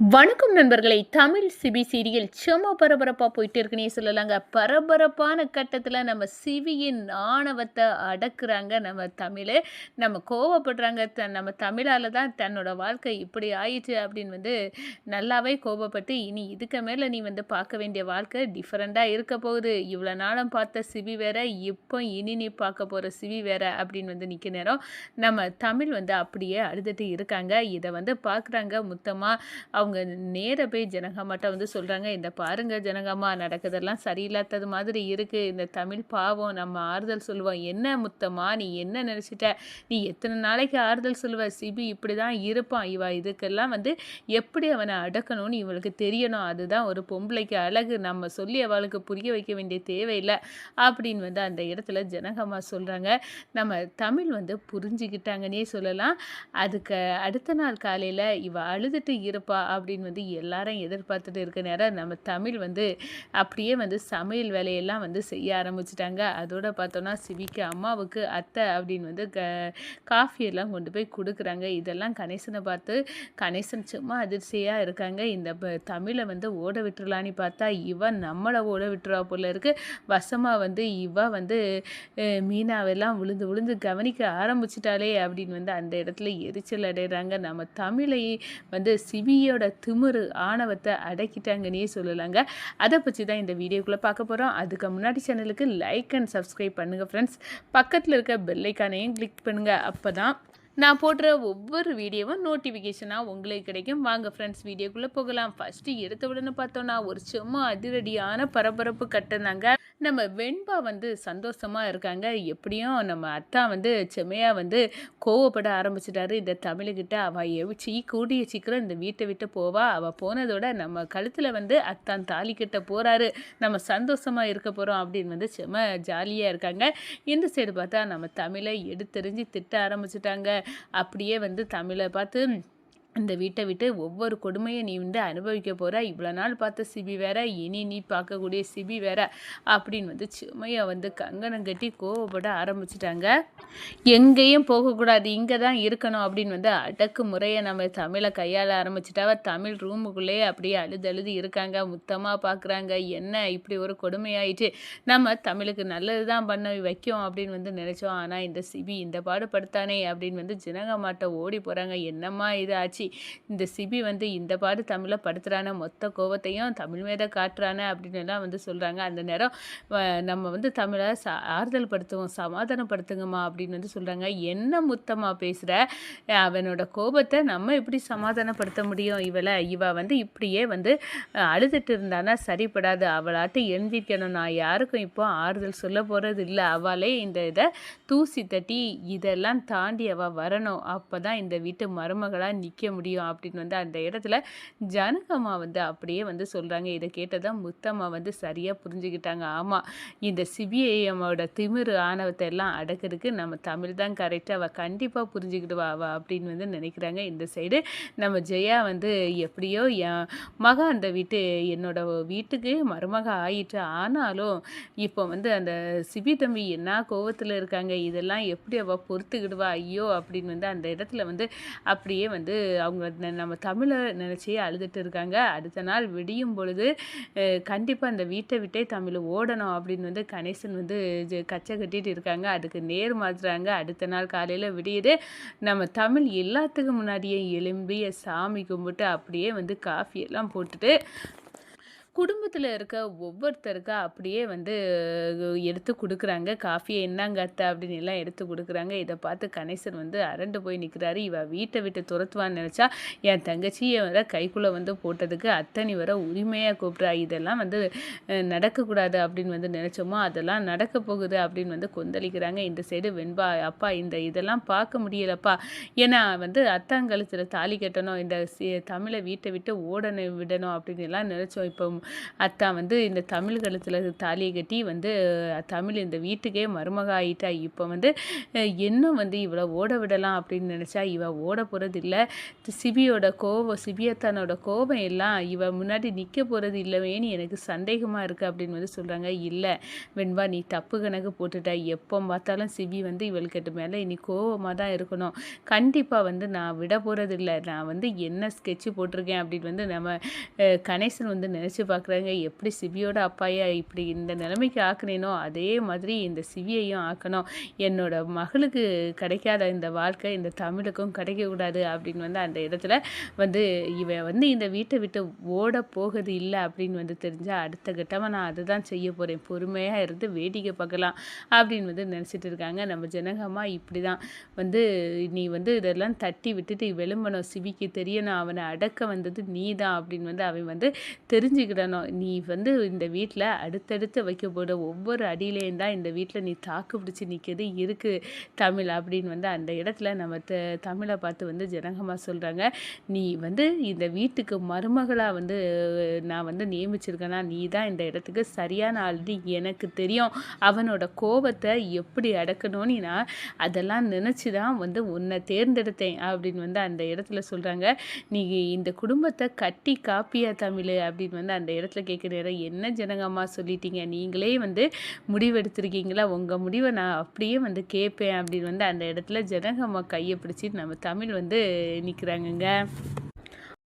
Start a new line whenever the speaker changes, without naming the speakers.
வணக்கம் நண்பர்களை. Tamil CP serial சும்மா பரபரப்பாக போயிட்டு இருக்குன்னே சொல்லலாங்க. பரபரப்பான கட்டத்தில் நம்ம சிவியின் ஆணவத்தை அடக்குறாங்க நம்ம தமிழ். நம்ம கோவப்படுறாங்க. த நம்ம தமிழால் தான் தன்னோட வாழ்க்கை இப்படி ஆயிடுச்சு அப்படின்னு வந்து நல்லாவே கோபப்பட்டு இனி இதுக்கு மேலே நீ வந்து பார்க்க வேண்டிய வாழ்க்கை டிஃப்ரெண்ட்டாக இருக்க போகுது. இவ்வளோ நாளும் பார்த்த சிவி வேற இப்போ இனி நீ பார்க்க போகிற சிவி வேற அப்படின்னு வந்து நிற்க நேரம் நம்ம தமிழ் வந்து அப்படியே அழுதுட்டு இருக்காங்க. இதை வந்து பார்க்குறாங்க. முத்தமாக அவங்க நேர போய் ஜனகாமாட்ட வந்து சொல்கிறாங்க இந்த பாருங்க ஜனகாமா நடக்குதெல்லாம் சரியில்லாதது மாதிரி இருக்குது இந்த தமிழ் பாவம் நம்ம ஆறுதல் சொல்லுவோம். என்ன முத்தம்மா? நீ என்ன நினச்சிட்ட? நீ எத்தனை நாளைக்கு ஆறுதல் சொல்லுவ? சிபி இப்படி தான் இருப்பான். இவ இதுக்கெல்லாம் வந்து எப்படி அவனை அடக்கணும்னு இவளுக்கு தெரியணும். அதுதான் ஒரு பொம்பளைக்கு அழகு. நம்ம சொல்லி அவளுக்கு புரிய வைக்க வேண்டிய தேவையில்லை. அப்படின்னு வந்து அந்த இடத்துல ஜனகம்மா சொல்கிறாங்க நம்ம தமிழ் வந்து புரிஞ்சுக்கிட்டாங்கன்னே சொல்லலாம். அதுக்கு அடுத்த நாள் காலையில் இவ அழுதுட்டு இருப்பா. அப்படின்னு வந்து எல்லாரும் எதிர்பார்த்துட்டு இருக்க நேரம் நம்ம தமிழ் வந்து அப்படியே வந்து சமையல் வேலையெல்லாம் வந்து செய்ய ஆரம்பிச்சிட்டாங்க. அதோட பார்த்தோன்னா சிவிக்கு அம்மாவுக்கு அத்தை அப்படின்னு வந்து க காஃபியெல்லாம் கொண்டு போய் கொடுக்குறாங்க. இதெல்லாம் கணேசனை பார்த்து கணேசன் சும்மா அதிர்ச்சியாக இருக்காங்க. இந்த தமிழை வந்து ஓட விட்டுறலான்னு பார்த்தா இவன் நம்மளை ஓட விட்டுருவா போல இருக்கு. வசமாக வந்து இவ வந்து மீனாவெல்லாம் விழுந்து விழுந்து கவனிக்க ஆரம்பிச்சிட்டாலே அப்படின்னு வந்து அந்த இடத்துல எரிச்சல் அடைகிறாங்க நம்ம தமிழை வந்து சிவியோட திமிரு ஆணவத்தை அடக்கிட்டாங்கன்னே சொல்லலாங்க. அதை பற்றி தான் இந்த வீடியோக்குள்ளே பார்க்க போகிறோம் அதுக்கு முன்னாடி சேனலுக்கு லைக் அண்ட் சப்ஸ்கிரைப் பண்ணுங்கள் ஃப்ரெண்ட்ஸ் பக்கத்தில் இருக்க பெல்லைக்கானையும் கிளிக் பண்ணுங்கள் அப்போ தான் நான் போடுற ஒவ்வொரு வீடியோவும் நோட்டிஃபிகேஷனாக உங்களுக்கு கிடைக்கும். வாங்க ஃப்ரெண்ட்ஸ் வீடியோக்குள்ளே போகலாம். ஃபஸ்ட்டு எடுத்த உடனே பார்த்தோன்னா ஒரு சும்மா அதிரடியான பரபரப்பு கட்டுனாங்க நம்ம வெண்பா வந்து சந்தோஷமாக இருக்காங்க. எப்படியும் நம்ம அத்தா வந்து செம்மையாக வந்து கோவப்பட ஆரம்பிச்சிட்டாரு. இந்த தமிழுக்கிட்ட அவள் எவிச்சி கூடிய சீக்கிரம் இந்த வீட்டை விட்டு போவா. அவள் போனதோட நம்ம கழுத்தில் வந்து அத்தான் தாலி போகிறாரு நம்ம சந்தோஷமாக இருக்க போகிறோம் அப்படின்னு வந்து செம்ம ஜாலியாக இருக்காங்க. இந்த சைடு பார்த்தா நம்ம தமிழை எடுத்தெறிஞ்சு திட்ட ஆரம்பிச்சிட்டாங்க. அப்படியே வந்து தமிழை பார்த்து இந்த வீட்டை விட்டு ஒவ்வொரு கொடுமையை நீ வந்து அனுபவிக்க போகிற இவ்வளோ நாள் பார்த்த சிபி வேற இனி நீ பார்க்கக்கூடிய சிபி வேற அப்படின்னு வந்து சுமையை வந்து கங்கணம் கட்டி கோவப்பட ஆரம்பிச்சிட்டாங்க. எங்கேயும் போகக்கூடாது இங்கே தான் இருக்கணும் அப்படின்னு வந்து அடக்கு முறையை நம்ம தமிழை கையாள ஆரம்பிச்சிட்டாவ தமிழ் ரூமுக்குள்ளேயே அப்படியே அழுது அழுது இருக்காங்க. முத்தமாக பார்க்குறாங்க என்ன இப்படி ஒரு கொடுமையாயிட்டு நம்ம தமிழுக்கு நல்லது தான் பண்ண வைக்கும் அப்படின்னு வந்து நினச்சோம். ஆனால் இந்த சிபி இந்த பாடுபடுத்தானே அப்படின்னு வந்து ஜனங்க மாட்டை ஓடி போகிறாங்க என்னம்மா இது ஆச்சு? இந்த சிபி வந்து இந்த பாடு தமிழை படுத்துறான மொத்த கோபத்தையும் தமிழ் மேத காட்டுறான அப்படின்னு எல்லாம் வந்து சொல்கிறாங்க அந்த நேரம் வ- நம்ம வந்து தமிழை ச ஆறுதல் படுத்துவோம் சமாதானப்படுத்துங்கம்மா அப்படின்னு வந்து சொல்கிறாங்க என்ன முத்தமாக பேசுகிற அவனோட கோபத்தை நம்ம எப்படி சமாதானப்படுத்த முடியும்? இவளை இவ வந்து இப்படியே வந்து அழுதுட்டு இருந்தானா சரிப்படாது. அவளாட்டு எழுந்திருக்கணும் நான் யாருக்கும் இப்போ ஆறுதல் சொல்ல போகிறது இல்லை. அவளே இந்த இதை தூசி தட்டி இதெல்லாம் தாண்டி அவள் வரணும். அப்போ தான் இந்த வீட்டு மருமகளாக நிற்க முடியும் அப்படின்னு வந்து அந்த இடத்துல ஜனகம்மா வந்து அப்படியே வந்து சொல்கிறாங்க இதை கேட்டதான் முத்தம்மா வந்து சரியாக புரிஞ்சுக்கிட்டாங்க. ஆமாம் இந்த சிபிஐஎம்மோட திமிரு ஆணவத்தை எல்லாம் அடக்கிறதுக்கு நம்ம தமிழ் தான் கரெக்டாக அவள் கண்டிப்பாக புரிஞ்சுக்கிடுவா. அவள் அப்படின்னு வந்து நினைக்கிறாங்க. இந்த சைடு நம்ம ஜெயா வந்து எப்படியோ என் மக அந்த வீட்டு என்னோட வீட்டுக்கு மருமக ஆயிட்டு ஆனாலும் இப்போ வந்து அந்த சிபி தம்பி என்ன கோவத்தில் இருக்காங்க? இதெல்லாம் எப்படி அவள் பொறுத்துக்கிடுவா? ஐயோ அப்படின்னு வந்து அந்த இடத்துல வந்து அப்படியே வந்து அவங்க ந- நம்ம தமிழை நினச்சி அழுதுட்டு இருக்காங்க. அடுத்த நாள் விடியும் பொழுது கண்டிப்பாக அந்த வீட்டை விட்டே தமிழ் ஓடணும் அப்படின்னு வந்து கணேசன் வந்து கச்சை கட்டிட்டு இருக்காங்க. அதுக்கு நேர் மாத்துறாங்க. அடுத்த நாள் காலையில் விடியுது நம்ம தமிழ் எல்லாத்துக்கும் முன்னாடியே எலும்பி சாமி கும்பிட்டு அப்படியே வந்து காஃபி எல்லாம் போட்டுட்டு குடும்பத்தில் இருக்க ஒவ்வொருத்தருக்கா அப்படியே வந்து எடுத்து கொடுக்குறாங்க. காஃபியை என்னங்க அத்தை? அப்படின்னு எல்லாம் எடுத்து கொடுக்குறாங்க. இதை பார்த்து கணேசன் வந்து அரண்டு போய் நிற்கிறாரு இவ வீட்டை விட்டு துரத்துவான்னு நினச்சா என் தங்கச்சியை வர கைக்குள்ளே வந்து போட்டதுக்கு அத்தனி வர உரிமையாக கூப்பிட்றா. இதெல்லாம் வந்து நடக்கக்கூடாது அப்படின்னு வந்து நினச்சோமோ அதெல்லாம் நடக்க போகுது அப்படின்னு வந்து கொந்தளிக்கிறாங்க. இந்த சைடு வெண்பா அப்பா இந்த இதெல்லாம் பார்க்க முடியலப்பா. ஏன்னா வந்து அத்தாங்கழுத்தில் தாலி கட்டணும். இந்த தமிழை வீட்டை விட்டு ஓடணும் விடணும் அப்படின்னு எல்லாம் நினச்சோம். இப்போ அத்தான் வந்து இந்த தமிழ் கழுத்தில் தாலியை கட்டி வந்து தமிழ் இந்த வீட்டுக்கே மருமக ஆயிட்டா. இப்போ வந்து இன்னும் வந்து இவளை ஓட விடலாம் அப்படின்னு நினச்சா இவள் ஓட போகிறது இல்லை. சிபியோட கோபம் சிபியத்தானோட கோபம் எல்லாம் இவள் முன்னாடி நிற்க போகிறது இல்லவேன்னு எனக்கு சந்தேகமாக இருக்குது அப்படின்னு வந்து சொல்கிறாங்க இல்லை வெண்பா நீ தப்பு கணக்கு போட்டுட்ட. எப்போ பார்த்தாலும் சிபி வந்து இவள்கிட்ட மேலே இனி கோவமாக தான் இருக்கணும். கண்டிப்பாக வந்து நான் விட போகிறது இல்லை. நான் வந்து என்ன ஸ்கெட்சு போட்டிருக்கேன் அப்படின்னு வந்து நம்ம கணேசன் வந்து நினச்சி பார்க்குறாங்க. எப்படி சிவியோட அப்பாயை இப்படி இந்த நிலைமைக்கு ஆக்குனேனோ அதே மாதிரி இந்த சிவியையும் ஆக்கணும். என்னோட மகளுக்கு கிடைக்காத இந்த வாழ்க்கை இந்த தமிழுக்கும் கிடைக்கக்கூடாது அப்படின்னு வந்து அந்த இடத்துல வந்து இவன் வந்து இந்த வீட்டை விட்டு ஓட போகுது இல்லை அப்படின்னு வந்து தெரிஞ்சால் அடுத்த கட்டமாக நான் அதை தான் செய்ய போகிறேன் பொறுமையாக இருந்து வேடிக்கை பார்க்கலாம் அப்படின்னு வந்து நினச்சிட்டு இருக்காங்க. நம்ம ஜனகம்மா இப்படி தான் வந்து நீ வந்து இதெல்லாம் தட்டி விட்டுட்டு விளம்பணும் சிவிக்கு தெரியணும். அவனை அடக்க வந்தது நீ தான் அப்படின்னு வந்து அவன் வந்து தெரிஞ்சுக்கிடணும் நீ வந்து இந்த வீட்டில் அடுத்தடுத்து வைக்க ஒவ்வொரு அடியிலேயும் தான் இந்த வீட்டில் நீ தாக்கு பிடிச்சி நிற்கிறது இருக்குது தமிழ் அப்படின்னு வந்து அந்த இடத்துல நம்ம த தமிழை பார்த்து வந்து ஜனகமாக சொல்கிறாங்க நீ வந்து இந்த வீட்டுக்கு மருமகளாக வந்து நான் வந்து நியமிச்சிருக்கேன்னா நீ தான் இந்த இடத்துக்கு சரியான ஆள்னு எனக்கு தெரியும். அவனோட கோபத்தை எப்படி அடக்கணும்னு நான் அதெல்லாம் நினச்சி தான் வந்து உன்னை தேர்ந்தெடுத்தேன் அப்படின்னு வந்து அந்த இடத்துல சொல்கிறாங்க நீ இந்த குடும்பத்தை கட்டி காப்பியா தமிழ் அப்படின்னு வந்து அந்த அந்த இடத்துல கேட்குற என்ன ஜனங்கம்மா சொல்லிட்டீங்க? நீங்களே வந்து முடிவெடுத்திருக்கீங்களா? உங்கள் முடிவை நான் அப்படியே வந்து கேட்பேன். அப்படின்னு வந்து அந்த இடத்துல ஜனகம்மா கையை பிடிச்சி நம்ம தமிழ் வந்து நிற்கிறாங்கங்க